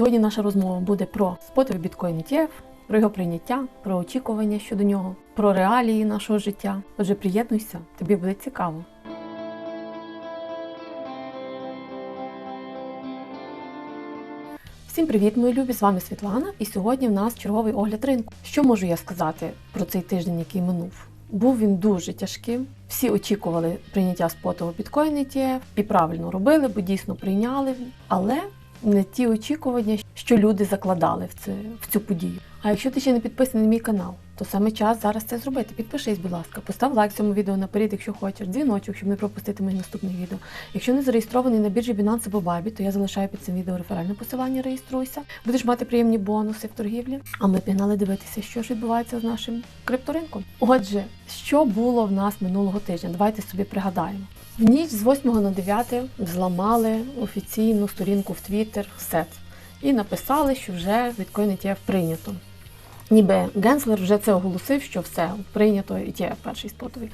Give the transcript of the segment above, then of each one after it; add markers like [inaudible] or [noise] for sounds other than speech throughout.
Сьогодні наша розмова буде про спотовий біткоін ETF, про його прийняття, про очікування щодо нього, про реалії нашого життя. Отже, приєднуйся, тобі буде цікаво. Всім привіт, мої любі! З вами Світлана, і сьогодні в нас черговий огляд ринку. Що можу я сказати про цей тиждень, який минув? Був він дуже тяжким. Всі очікували прийняття спотового біткоін ETF і правильно робили, бо дійсно прийняли. Але не ті очікування, що люди закладали в, це, в цю подію. А якщо ти ще не підписаний на мій канал, то саме час зараз це зробити. Підпишись, будь ласка, постав лайк цьому відео наперед, якщо хочеш, дзвіночок, щоб не пропустити моїх наступних відео. Якщо не зареєстрований на біржі Binance або Bybit, то я залишаю під цим відео реферальне посилання, реєструйся. Будеш мати приємні бонуси в торгівлі. А ми пігнали дивитися, що ж відбувається з нашим крипторинком. Отже, що було в нас минулого тижня? Давайте собі пригадаємо. В ніч з 8 на 9 зламали офіційну сторінку в Twitter SET і написали, що вже біткоін ETF прийнято. Ніби Генслер вже це оголосив, що все прийнято ETF перший спотовий.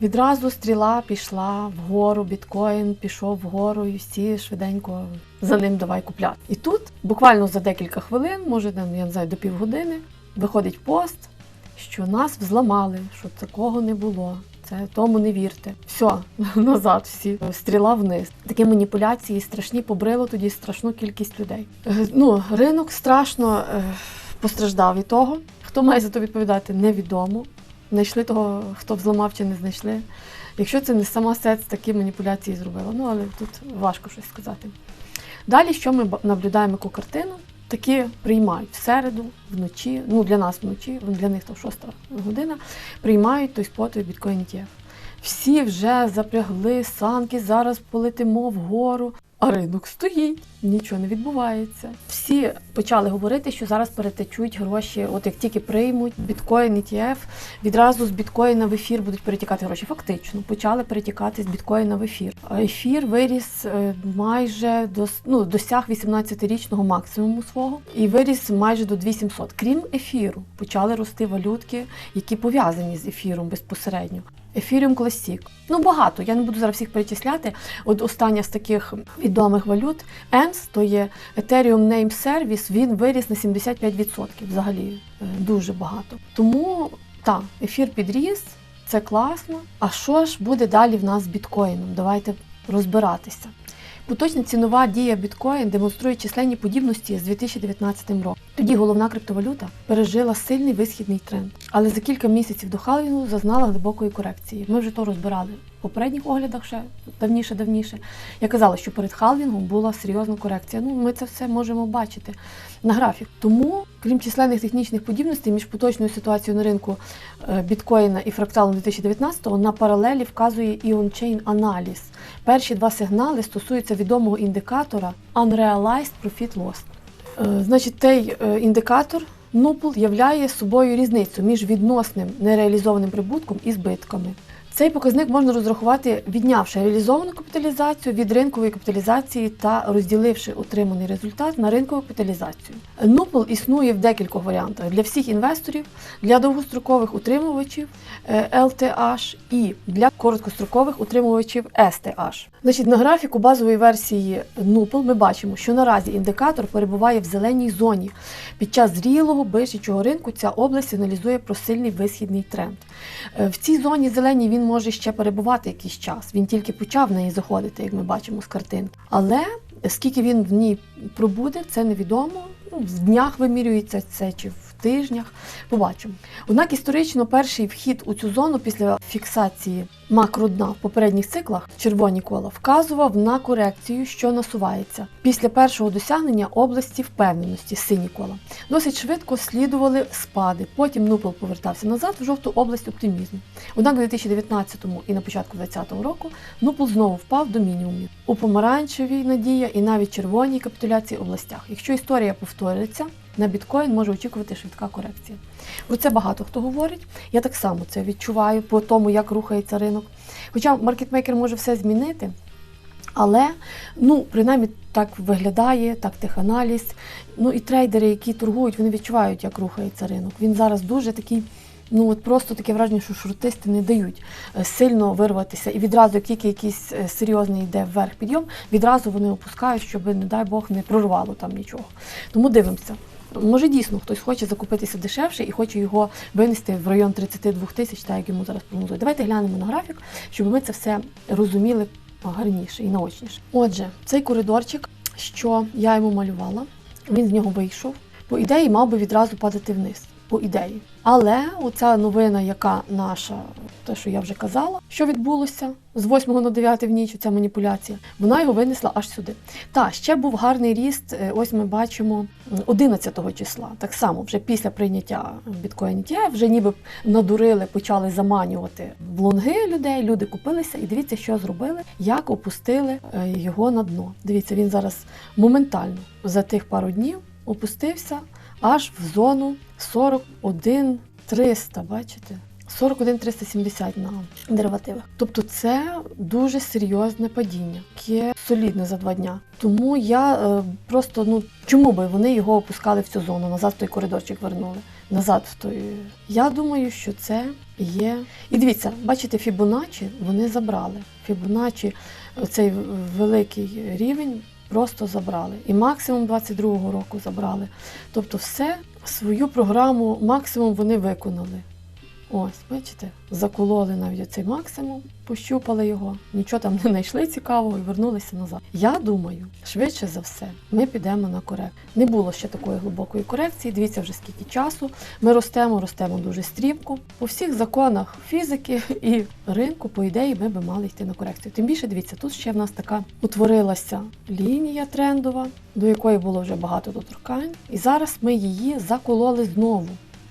Відразу стріла пішла вгору, біткоін пішов вгору, і всі швиденько за ним давай купляти. І тут буквально за декілька хвилин, може там, я не знаю, до півгодини, виходить пост, що нас взламали, що такого не було. Це тому не вірте. Все, [laughs] назад всі. Стріла вниз. Такі маніпуляції страшні побрило тоді страшну кількість людей. Е, Ну, ринок страшно е, постраждав від того. Хто має за то відповідати, невідомо. Знайшли того, хто взламав чи не знайшли. Якщо це не сама СЕЦ, такі маніпуляції зробила. Ну, але тут важко щось сказати. Далі, що ми наблюдаємо яку картину? Такі приймають в середу, вночі, ну для нас вночі, для них то шоста година, приймають той спотовий біткоін ETF. Всі вже запрягли санки, зараз полетимо вгору, а ринок стоїть, нічого не відбувається. Всі почали говорити, що зараз перетечуть гроші, от як тільки приймуть біткоін ETF, відразу з біткоїна в ефір будуть перетікати гроші. Фактично, почали перетікати з біткоїна в ефір. Ефір виріс е, майже до ну, досяг 18-річного максимуму свого і виріс майже до 2700. Крім ефіру, почали рости валютки, які пов'язані з ефіром безпосередньо. Ефіріум Classic. Ну багато. Я не буду зараз всіх перечисляти. От остання з таких відомих валют ENS, то є Ethereum Name Service, він виріс на 75%. Взагалі е, дуже багато. Тому так, ефір підріс, це класно. А що ж буде далі в нас з біткоїном? Давайте розбиратися. Поточна цінова дія біткоін демонструє численні подібності з 2019 роком. Тоді головна криптовалюта пережила сильний висхідний тренд, але за кілька місяців до халвінгу зазнала глибокої корекції. Ми вже то розбирали попередніх оглядах ще давніше, давніше. Я казала, що перед халвінгом була серйозна корекція. Ну, ми це все можемо бачити на графік. Тому, крім численних технічних подібностей між поточною ситуацією на ринку е, біткоїна і фракталом 2019-го на паралелі вказує і ончейн аналіз. Перші два сигнали стосуються відомого індикатора Unrealized Profit Loss. Е, Значить, той е, індикатор NUPL являє собою різницю між відносним нереалізованим прибутком і збитками. Цей показник можна розрахувати, віднявши реалізовану капіталізацію від ринкової капіталізації та розділивши отриманий результат на ринкову капіталізацію. NUPL існує в декількох варіантах для всіх інвесторів, для довгострокових утримувачів е, LTH і для короткострокових утримувачів STH. Значить, на графіку базової версії NUPL ми бачимо, що наразі індикатор перебуває в зеленій зоні. Під час зрілого бичачого ринку ця область сигналізує про сильний висхідний тренд. Е, В цій зоні зеленій він може ще перебувати якийсь час. Він тільки почав в неї заходити, як ми бачимо з картинки. Але скільки він в ній пробуде, це невідомо. Ну, в днях вимірюється це чи в тижнях. Побачимо. Однак історично перший вхід у цю зону після фіксації макродна в попередніх циклах червоні кола вказував на корекцію, що насувається. Після першого досягнення області впевненості сині кола. Досить швидко слідували спади. Потім Нупел повертався назад в жовту область оптимізму. Однак у 2019 і на початку 2020 року Нупел знову впав до мінімумів у помаранчевій надія і навіть червоній капітуляції областях. Якщо історія повториться, на біткоін може очікувати швидка корекція. Про це багато хто говорить. Я так само це відчуваю по тому, як рухається ринок. Хоча маркетмейкер може все змінити, але ну, принаймні так виглядає, так теханаліз. Ну і трейдери, які торгують, вони відчувають, як рухається ринок. Він зараз дуже такий Ну от просто таке враження, що шортисти не дають е, сильно вирватися. І відразу, як тільки якийсь е, серйозний йде вверх підйом, відразу вони опускають, щоб, не дай Бог, не прорвало там нічого. Тому дивимося. Може, дійсно хтось хоче закупитися дешевше і хоче його винести в район 32 тисяч, так як йому зараз прогнозують. Давайте глянемо на графік, щоб ми це все розуміли гарніше і наочніше. Отже, цей коридорчик, що я йому малювала, він з нього вийшов. По ідеї мав би відразу падати вниз. По ідеї. Але оця новина, яка наша, те, що я вже казала, що відбулося з 8 на 9 в ніч, ця маніпуляція, вона його винесла аж сюди. Та ще був гарний ріст. е, Ось ми бачимо 11 числа. Так само, вже після прийняття біткоін ETF, вже ніби надурили, почали заманювати в лонги людей. Люди купилися, і дивіться, що зробили, як опустили е, його на дно. Дивіться, він зараз моментально за тих пару днів опустився аж в зону 41 300, бачите? 41 370 на деривативах. Тобто це дуже серйозне падіння, яке солідне за два дня. Тому я е, просто ну чому би вони його опускали в цю зону, назад в той коридорчик вернули. Назад в той. Я думаю, що це є. І дивіться, бачите, Фібоначчі вони забрали. Фібоначчі, цей великий рівень просто забрали. І максимум 22-го року забрали. Тобто, все свою програму максимум вони виконали. Ось, бачите, закололи навіть цей максимум, пощупали його, нічого там не знайшли цікавого і вернулися назад. Я думаю, швидше за все, ми підемо на корекцію. Не було ще такої глибокої корекції. Дивіться вже скільки часу. Ми ростемо, ростемо дуже стрімко. По всіх законах фізики і ринку, по ідеї, ми би мали йти на корекцію. Тим більше, дивіться, тут ще в нас така утворилася лінія трендова, до якої було вже багато доторкань. І зараз ми її закололи знову.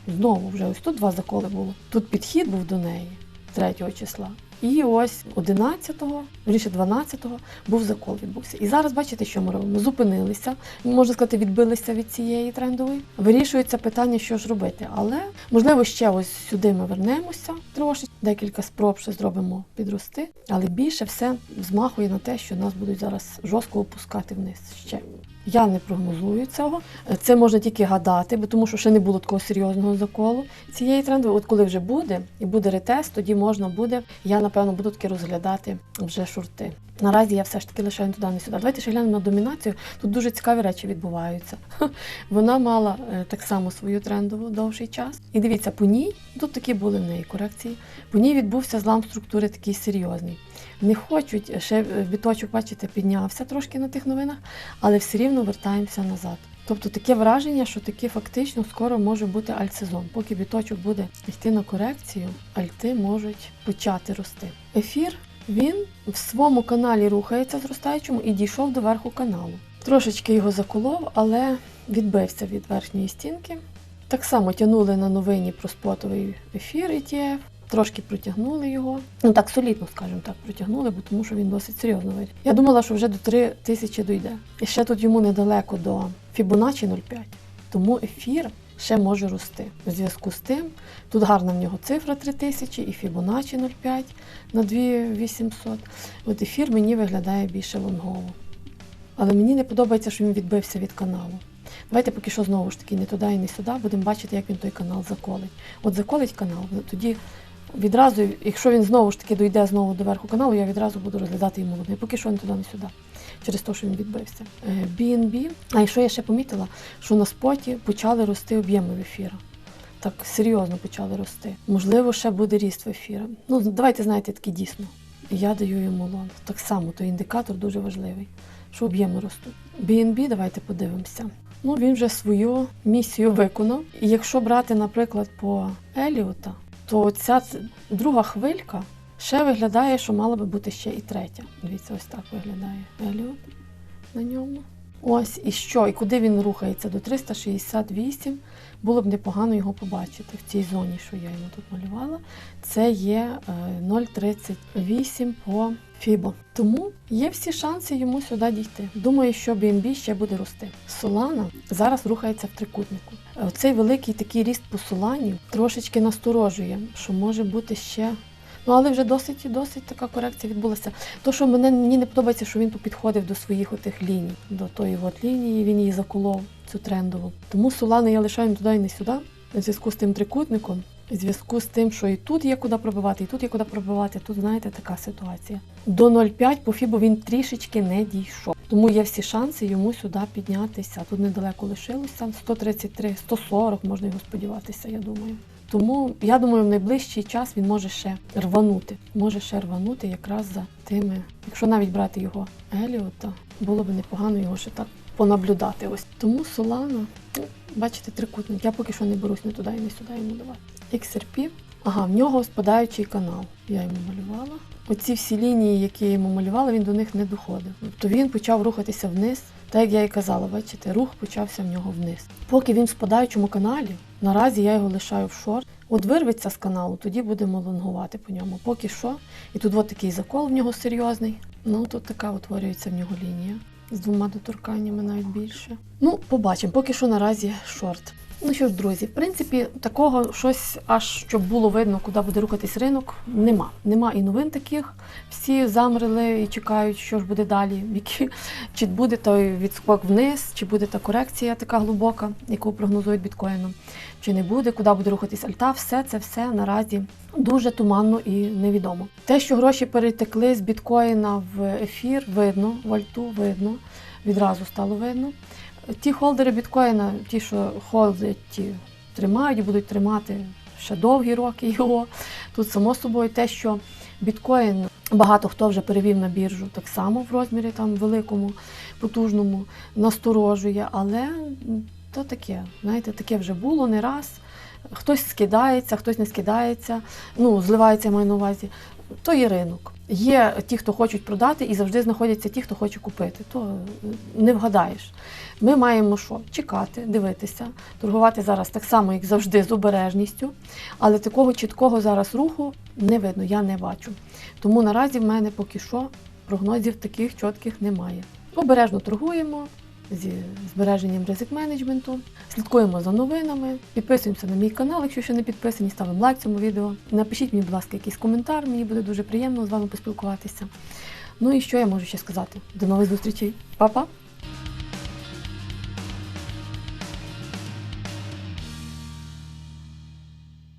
Знову вже ось тут два заколи було. Тут підхід був до неї 3 числа. І ось 11-го, вірніше 12-го, був закол відбувся. І зараз бачите, що ми робимо? Зупинилися, можна сказати, відбилися від цієї трендової. Вирішується питання, що ж робити. Але можливо ще ось сюди ми вернемося трошки, декілька спроб ще зробимо підрости. Але більше все змахує на те, що нас будуть зараз жорстко опускати вниз ще. Я не прогнозую цього. Це можна тільки гадати, бо тому що ще не було такого серйозного заколу цієї трендової. От коли вже буде і буде ретест, тоді можна буде. Я напевно буду таки розглядати вже шорти. Наразі я все ж таки лишаю туди не сюди. Давайте ще глянемо на домінацію. Тут дуже цікаві речі відбуваються. [laughs] Вона мала е, так само свою трендову довший час. І дивіться, по ній тут такі були в неї корекції. По ній відбувся злам структури такий серйозний. Не хочуть ще е, біточок, бачите, піднявся трошки на тих новинах, але все рівно вертаємося назад. Тобто таке враження, що таки фактично скоро може бути альтсезон. Поки біточок буде йти на корекцію, альти можуть почати рости. Ефір він в своєму каналі рухається зростаючому і дійшов до верху каналу. Трошечки його заколов, але відбився від верхньої стінки. Так само тягнули на новині про спотовий ефір ETF, трошки протягнули його. Ну так солідно, скажімо так, протягнули, бо тому що він досить серйозно виріс. Я думала, що вже до 3 тисячі дойде. І ще тут йому недалеко до Fibonacci 0,5. Тому ефір ще може рости. У зв'язку з тим, тут гарна в нього цифра 3000 і Fibonacci 0,5 на 2800. От ефір мені виглядає більше лонгово. Але мені не подобається, що він відбився від каналу. Давайте поки що знову ж таки не туди і не сюди, будемо бачити, як він той канал заколить. От заколить канал, тоді відразу, якщо він знову ж таки дойде знову до верху каналу, я відразу буду розглядати йому лони. Поки що не туди, не сюди. Через те, що він відбився. Е, BNB. А і що я ще помітила, що на споті почали рости об'єми в ефіра. Так серйозно почали рости. Можливо, ще буде ріст в ефіра. Ну, давайте знаєте, таки дійсно. Я даю йому лон. Так само, той індикатор дуже важливий, що об'єми ростуть. BNB, давайте подивимося. Ну, він вже свою місію виконав. І якщо брати, наприклад, по Еліота, то ця друга хвилька ще виглядає, що мала би бути ще і третя. Дивіться, ось так виглядає Еліот на ньому. Ось і що, і куди він рухається до 368. Було б непогано його побачити в цій зоні, що я йому тут малювала. Це є е, 0,38 по Фібо. Тому є всі шанси йому сюди дійти. Думаю, що BNB ще буде рости. Солана зараз рухається в трикутнику. Е, Цей великий такий ріст по Солані трошечки насторожує, що може бути ще. Ну, але вже досить досить така корекція відбулася. То, що мене мені не подобається, що він тут підходив до своїх отих ліній, до тої от лінії, він її заколов, цю трендову. Тому Солану я лишаю туди і не сюди. У зв'язку з тим трикутником В зв'язку з тим, що і тут є куди пробивати, і тут є куди пробивати. Тут, знаєте, така ситуація. До 0,5 по фібу він трішечки не дійшов. Тому є всі шанси йому сюди піднятися. Тут недалеко лишилося 133, 140, можна його сподіватися, я думаю. Тому я думаю, в найближчий час він може ще рванути. Може ще рванути якраз за тими. Якщо навіть брати його Еліота, було б непогано його ще так понаблюдати. Ось тому Солана, ну, бачите, трикутник. Я поки що не берусь не туди і не сюди йому давати. XRP. Ага, в нього спадаючий канал. Я йому малювала. Оці всі лінії, які я йому малювала, він до них не доходив. Тобто він почав рухатися вниз. Так як я і казала, бачите, рух почався в нього вниз. Поки він в спадаючому каналі, наразі я його лишаю в шорт. От вирветься з каналу, тоді будемо лонгувати по ньому. Поки що. І тут от такий закол в нього серйозний. Ну, тут така утворюється в нього лінія з двома доторканнями навіть більше. Ну, побачимо. Поки що наразі шорт. Ну що ж, друзі, в принципі, такого щось аж щоб було видно, куди буде рухатись ринок, нема. Нема і новин таких. Всі замрили і чекають, що ж буде далі. [laughs] Які, чи буде той відскок вниз, чи буде та корекція така глибока, яку прогнозують біткоїном, чи не буде, куди буде рухатись альта. Все це все наразі дуже туманно і невідомо. Те, що гроші перетекли з біткоїна в ефір, видно, в альту видно, відразу стало видно. Ті холдери біткоїна, ті, що холдять, ті тримають будуть тримати ще довгі роки його. Тут, само собою, те, що біткоін багато хто вже перевів на біржу так само в розмірі там великому, потужному, насторожує, але то таке, знаєте, таке вже було не раз. Хтось скидається, хтось не скидається, ну, зливається, я маю на увазі. То є ринок. Є ті, хто хочуть продати, і завжди знаходяться ті, хто хоче купити. То е, не вгадаєш. Ми маємо що? Чекати, дивитися, торгувати зараз так само, як завжди, з обережністю, але такого чіткого зараз руху не видно, я не бачу. Тому наразі в мене поки що прогнозів таких чітких немає. Обережно торгуємо зі збереженням ризик менеджменту, слідкуємо за новинами, підписуємося на мій канал, якщо ще не підписані, ставимо лайк цьому відео. Напишіть мені, будь ласка, якийсь коментар, мені буде дуже приємно з вами поспілкуватися. Ну і що я можу ще сказати? До нових зустрічей, Па-па!